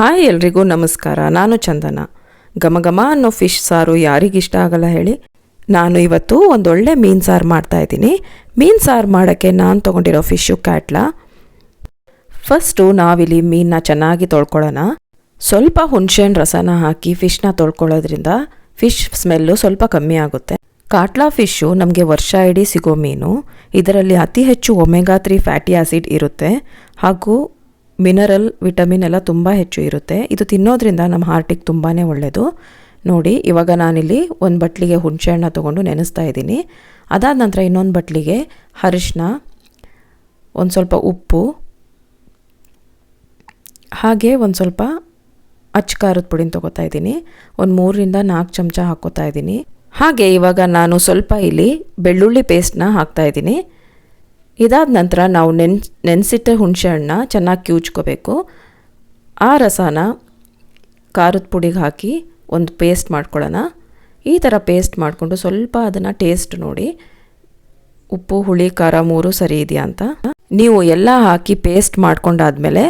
Hi ಎಲ್ರಿಗೂ ನಮಸ್ಕಾರ. ನಾನು ಚಂದನ. ಗಮಗಮ ಅನ್ನೋ ಫಿಶ್ ಸಾರು ಯಾರಿಗಿಷ್ಟ ಆಗಲ್ಲ ಹೇಳಿ. ನಾನು ಇವತ್ತು ಒಂದೊಳ್ಳೆ ಮೀನು ಸಾರು ಮಾಡ್ತಾ ಇದ್ದೀನಿ. ಮೀನು ಸಾರು ಮಾಡೋಕ್ಕೆ ನಾನು ತೊಗೊಂಡಿರೋ ಫಿಶ್ಶು ಕ್ಯಾಟ್ಲ. ಫಸ್ಟು ನಾವಿಲ್ಲಿ ಮೀನನ್ನ ಚೆನ್ನಾಗಿ ತೊಳ್ಕೊಳ್ಳೋಣ. ಸ್ವಲ್ಪ ಹುಣಸೆಹಣ್ಣು ರಸನ ಹಾಕಿ ಫಿಶ್ನ ತೊಳ್ಕೊಳ್ಳೋದ್ರಿಂದ ಫಿಶ್ ಸ್ಮೆಲ್ಲು ಸ್ವಲ್ಪ ಕಮ್ಮಿ ಆಗುತ್ತೆ. ಕಾಟ್ಲಾ ಫಿಶ್ಶು ನಮಗೆ ವರ್ಷ ಇಡೀ ಸಿಗೋ ಮೀನು. ಇದರಲ್ಲಿ ಅತಿ ಹೆಚ್ಚು ಒಮೆಗಾ ತ್ರೀ ಫ್ಯಾಟಿ ಆಸಿಡ್ ಇರುತ್ತೆ. ಹಾಗೂ ಮಿನರಲ್ ವಿಟಮಿನ್ ಎಲ್ಲ ತುಂಬ ಹೆಚ್ಚು ಇರುತ್ತೆ. ಇದು ತಿನ್ನೋದ್ರಿಂದ ನಮ್ಮ ಹಾರ್ಟಿಗೆ ತುಂಬಾ ಒಳ್ಳೆಯದು ನೋಡಿ, ಇವಾಗ ನಾನಿಲ್ಲಿ ಒಂದು ಬಟ್ಲಿಗೆ ಹುಣಸೆಹಣ್ಣ ತೊಗೊಂಡು ನೆನೆಸ್ತಾ ಇದ್ದೀನಿ. ಅದಾದ ನಂತರ ಇನ್ನೊಂದು ಬಟ್ಲಿಗೆ ಅರಿಶಿನ ಒಂದು ಸ್ವಲ್ಪ ಉಪ್ಪು, ಹಾಗೆ ಒಂದು ಸ್ವಲ್ಪ ಅಚ್ಚ ಖಾರದ ಪುಡಿನ ತೊಗೋತಾ ಇದ್ದೀನಿ. ಒಂದು ಮೂರರಿಂದ ನಾಲ್ಕು ಚಮಚ ಹಾಕೋತಾ ಇದ್ದೀನಿ. ಹಾಗೆ ಇವಾಗ ನಾನು ಸ್ವಲ್ಪ ಇಲ್ಲಿ ಬೆಳ್ಳುಳ್ಳಿ ಪೇಸ್ಟ್ನ ಹಾಕ್ತಾ ಇದ್ದೀನಿ. ಇದಾದ ನಂತರ ನಾವು ನೆನ್, ನೆನೆಸಿಟ್ಟ ಹುಣಸೆಹಣ್ಣ ಚೆನ್ನಾಗಿ ಕಿವುಚ್ಕೋಬೇಕು ಆ ರಸನ ಖಾರದ ಪುಡಿಗೆ ಹಾಕಿ ಒಂದು ಪೇಸ್ಟ್ ಮಾಡ್ಕೊಳ್ಳೋಣ. ಈ ಥರ ಪೇಸ್ಟ್ ಮಾಡಿಕೊಂಡು ಸ್ವಲ್ಪ ಅದನ್ನು ಟೇಸ್ಟ್ ನೋಡಿ. ಉಪ್ಪು, ಹುಳಿ, ಖಾರ ಮೂರು ಸರಿ ಇದೆಯಾ ಅಂತ. ನೀವು ಎಲ್ಲ ಹಾಕಿ ಪೇಸ್ಟ್ ಮಾಡ್ಕೊಂಡಾದ್ಮೇಲೆ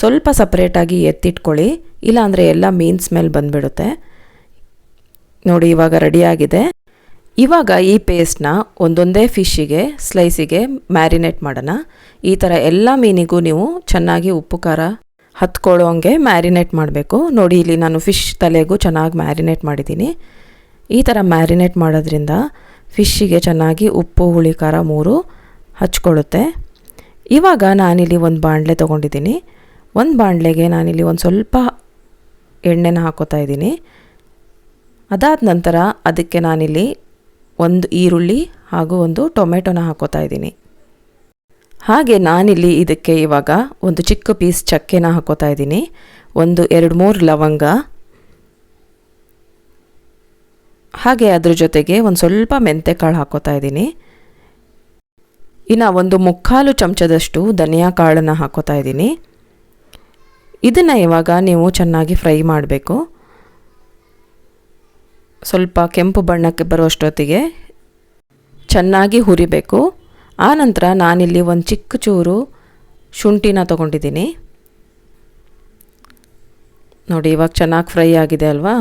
ಸ್ವಲ್ಪ ಸಪ್ರೇಟಾಗಿ ಎತ್ತಿಟ್ಕೊಳ್ಳಿ. ಇಲ್ಲಾಂದರೆ ಎಲ್ಲ ಮೀನ್ ಸ್ಮೆಲ್ ಬಂದುಬಿಡುತ್ತೆ. ನೋಡಿ ಇವಾಗ ರೆಡಿಯಾಗಿದೆ ಇವಾಗ ಈ ಪೇಸ್ಟ್ನ ಒಂದೊಂದೇ ಫಿಶ್ಶಿಗೆ ಸ್ಲೈಸಿಗೆ ಮ್ಯಾರಿನೇಟ್ ಮಾಡೋಣ. ಈ ಥರ ಎಲ್ಲ ಮೀನಿಗೂ ನೀವು ಚೆನ್ನಾಗಿ ಉಪ್ಪು, ಖಾರ ಹತ್ಕೊಳ್ಳೋ ಹಂಗೆ ಮ್ಯಾರಿನೇಟ್ ಮಾಡಬೇಕು. ನೋಡಿ, ಇಲ್ಲಿ ನಾನು ಫಿಶ್ ತಲೆಗೂ ಚೆನ್ನಾಗಿ ಮ್ಯಾರಿನೇಟ್ ಮಾಡಿದ್ದೀನಿ. ಈ ಥರ ಮ್ಯಾರಿನೇಟ್ ಮಾಡೋದ್ರಿಂದ ಫಿಶ್ಶಿಗೆ ಚೆನ್ನಾಗಿ ಉಪ್ಪು, ಹುಳಿ, ಖಾರ ಮೂರು ಹಚ್ಕೊಳ್ಳುತ್ತೆ. ಇವಾಗ ನಾನಿಲ್ಲಿ ಒಂದು ಬಾಣಲೆ ತೊಗೊಂಡಿದ್ದೀನಿ. ಒಂದು ಬಾಣಲೆಗೆ ನಾನಿಲ್ಲಿ ಒಂದು ಸ್ವಲ್ಪ ಎಣ್ಣೆನ ಹಾಕೋತಾ ಇದ್ದೀನಿ. ಅದಾದ ನಂತರ ಅದಕ್ಕೆ ನಾನಿಲ್ಲಿ ಒಂದು ಈರುಳ್ಳಿ ಹಾಗೂ ಒಂದು ಟೊಮೆಟೊನ ಹಾಕೋತಾ ಇದ್ದೀನಿ. ಹಾಗೆ ನಾನಿಲ್ಲಿ ಇದಕ್ಕೆ ಇವಾಗ ಒಂದು ಚಿಕ್ಕ ಪೀಸ್ ಚಕ್ಕೆನ ಹಾಕೋತಾ ಇದ್ದೀನಿ. ಒಂದು ಎರಡು ಮೂರು ಲವಂಗ. ಹಾಗೆ ಅದ್ರ ಜೊತೆಗೆ ಒಂದು ಸ್ವಲ್ಪ ಮೆಂತೆಕಾಳು ಹಾಕೋತಾ ಇದ್ದೀನಿ. ಇನ್ನು ಒಂದು ಮುಕ್ಕಾಲು ಚಮಚದಷ್ಟು ಧನಿಯಾ ಕಾಳನ್ನು ಹಾಕೋತಾ ಇದ್ದೀನಿ. ಇದನ್ನು ಇವಾಗ ನೀವು ಚೆನ್ನಾಗಿ ಫ್ರೈ ಮಾಡಬೇಕು. ಸ್ವಲ್ಪ ಕೆಂಪು ಬಣ್ಣಕ್ಕೆ ಬರುವಷ್ಟೊತ್ತಿಗೆ ಚೆನ್ನಾಗಿ ಹುರಿಬೇಕು. ಆನಂತರ ನಾನಿಲ್ಲಿ ಒಂದು ಚಿಕ್ಕ ಚೂರು ಶುಂಠಿನ ತೊಗೊಂಡಿದ್ದೀನಿ. ನೋಡಿ, ಇವಾಗ ಚೆನ್ನಾಗಿ ಫ್ರೈ ಆಗಿದೆ ಅಲ್ವಾ?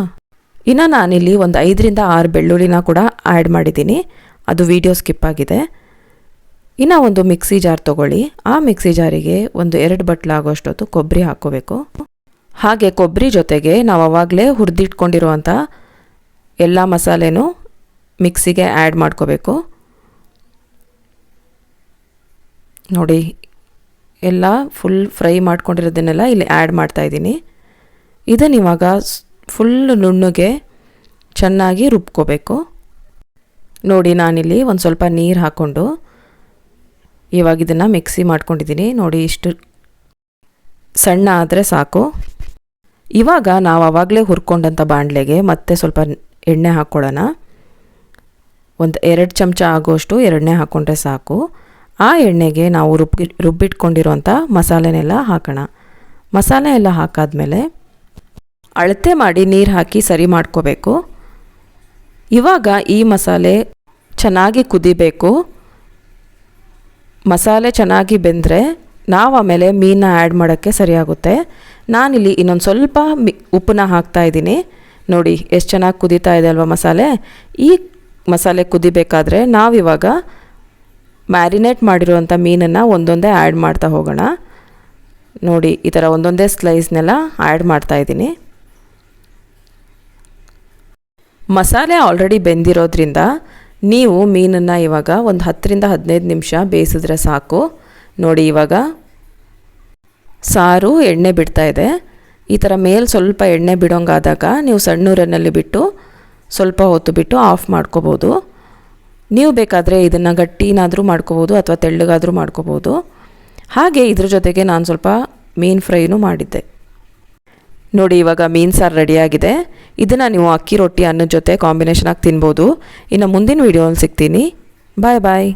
ಇನ್ನು ನಾನಿಲ್ಲಿ ಒಂದು ಐದರಿಂದ ಆರು ಬೆಳ್ಳುಳ್ಳಿನ ಕೂಡ ಆ್ಯಡ್ ಮಾಡಿದ್ದೀನಿ. ಅದು ವಿಡಿಯೋ ಸ್ಕಿಪ್ ಆಗಿದೆ. ಇನ್ನು ಒಂದು ಮಿಕ್ಸಿ ಜಾರ್ ತೊಗೊಳ್ಳಿ. ಆ ಮಿಕ್ಸಿ ಜಾರಿಗೆ ಒಂದು ಎರಡು ಬಟ್ಲಾಗೋಷ್ಟೊತ್ತು ಕೊಬ್ಬರಿ ಹಾಕ್ಕೋಬೇಕು. ಹಾಗೆ ಕೊಬ್ಬರಿ ಜೊತೆಗೆ ನಾವು ಅವಾಗಲೇ ಹುರಿದಿಟ್ಕೊಂಡಿರುವಂಥ ಎಲ್ಲ ಮಸಾಲೆನೂ ಮಿಕ್ಸಿಗೆ ಆ್ಯಡ್ ಮಾಡ್ಕೋಬೇಕು. ನೋಡಿ, ಎಲ್ಲ ಫುಲ್ ಫ್ರೈ ಮಾಡ್ಕೊಂಡಿರೋದನ್ನೆಲ್ಲ ಇಲ್ಲಿ ಆ್ಯಡ್ ಮಾಡ್ತಾಯಿದ್ದೀನಿ ಇದನ್ನು ಇವಾಗ ಫುಲ್ ನುಣ್ಣಗೆ ಚೆನ್ನಾಗಿ ರುಬ್ಕೋಬೇಕು. ನೋಡಿ, ನಾನಿಲ್ಲಿ ಒಂದು ಸ್ವಲ್ಪ ನೀರು ಹಾಕ್ಕೊಂಡು ಇವಾಗ ಇದನ್ನು ಮಿಕ್ಸಿ ಮಾಡ್ಕೊಂಡಿದ್ದೀನಿ. ನೋಡಿ, ಇಷ್ಟು ಸಣ್ಣ ಆದರೆ ಸಾಕು. ಇವಾಗ ನಾವು ಆವಾಗಲೇ ಹುರ್ಕೊಂಡಂಥ ಬಾಣಲೆಗೆ ಮತ್ತೆ ಸ್ವಲ್ಪ ಎಣ್ಣೆ ಹಾಕ್ಕೊಳ್ಳೋಣ ಒಂದು ಎರಡು ಚಮಚ ಆಗೋಷ್ಟು ಎರಡನೇ ಹಾಕ್ಕೊಂಡ್ರೆ ಸಾಕು. ಆ ಎಣ್ಣೆಗೆ ನಾವು ರುಬ್ಬಿ ರುಬ್ಬಿಟ್ಕೊಂಡಿರೋಂಥ ಮಸಾಲೆನೆಲ್ಲ ಹಾಕೋಣ. ಮಸಾಲೆ ಎಲ್ಲ ಹಾಕಾದ್ಮೇಲೆ ಅಳತೆ ಮಾಡಿ ನೀರು ಹಾಕಿ ಸರಿ ಮಾಡ್ಕೋಬೇಕು. ಇವಾಗ ಈ ಮಸಾಲೆ ಚೆನ್ನಾಗಿ ಕುದಿಬೇಕು. ಮಸಾಲೆ ಚೆನ್ನಾಗಿ ಬೆಂದರೆ ನಾವು ಆಮೇಲೆ ಮೀನನ್ನ ಆ್ಯಡ್ ಮಾಡೋಕ್ಕೆ ಸರಿಯಾಗುತ್ತೆ. ನಾನಿಲ್ಲಿ ಇನ್ನೊಂದು ಸ್ವಲ್ಪ ಮಿ, ಉಪ್ಪನ್ನ ಹಾಕ್ತಾ ಇದ್ದೀನಿ. ನೋಡಿ, ಎಷ್ಟು ಚೆನ್ನಾಗಿ ಕುದೀತಾ ಇದೆ ಅಲ್ವಾ ಮಸಾಲೆ? ಈ ಮಸಾಲೆ ಕುದಿಬೇಕಾದ್ರೆ ನಾವಿವಾಗ ಮ್ಯಾರಿನೇಟ್ ಮಾಡಿರುವಂಥ ಮೀನನ್ನು ಒಂದೊಂದೇ ಆ್ಯಡ್ ಮಾಡ್ತಾ ಹೋಗೋಣ. ನೋಡಿ, ಈ ಥರ ಒಂದೊಂದೇ ಸ್ಲೈಸ್ನೆಲ್ಲ ಆ್ಯಡ್ ಮಾಡ್ತಾ ಇದ್ದೀನಿ. ಮಸಾಲೆ ಆಲ್ರೆಡಿ ಬೆಂದಿರೋದ್ರಿಂದ ನೀವು ಮೀನನ್ನು ಇವಾಗ ಒಂದು ಹತ್ತರಿಂದ ಹದಿನೈದು ನಿಮಿಷ ಬೇಯಿಸಿದ್ರೆ ಸಾಕು. ನೋಡಿ, ಇವಾಗ ಸಾರು ಎಣ್ಣೆ ಬಿಡ್ತಾ ಇದೆ. ಈ ಥರ ಮೇಲೆ ಸ್ವಲ್ಪ ಎಣ್ಣೆ ಬಿಡೋಂಗಾದಾಗ ನೀವು ಸಣ್ಣೂರನ್ನಲ್ಲಿ ಬಿಟ್ಟು ಸ್ವಲ್ಪ ಹೊತ್ತು ಬಿಟ್ಟು ಆಫ್ ಮಾಡ್ಕೋಬೋದು. ನೀವು ಬೇಕಾದರೆ ಇದನ್ನು ಗಟ್ಟಿನಾದರೂ ಮಾಡ್ಕೋಬೋದು ಅಥವಾ ತೆಳ್ಳಗಾದರೂ ಮಾಡ್ಕೋಬೋದು. ಹಾಗೆ ಇದ್ರ ಜೊತೆಗೆ ನಾನು ಸ್ವಲ್ಪ ಮೀನು ಫ್ರೈನೂ ಮಾಡಿದ್ದೆ. ನೋಡಿ ಇವಾಗ ಮೀನು ಸಾರು ರೆಡಿಯಾಗಿದೆ ಇದನ್ನು ನೀವು ಅಕ್ಕಿ ರೊಟ್ಟಿ ಅನ್ನದ ಜೊತೆ ಕಾಂಬಿನೇಷನಾಗಿ ತಿನ್ಬೋದು. ಇನ್ನು ಮುಂದಿನ ವೀಡಿಯೋಲಿ ಸಿಗ್ತೀನಿ. ಬಾಯ್ ಬಾಯ್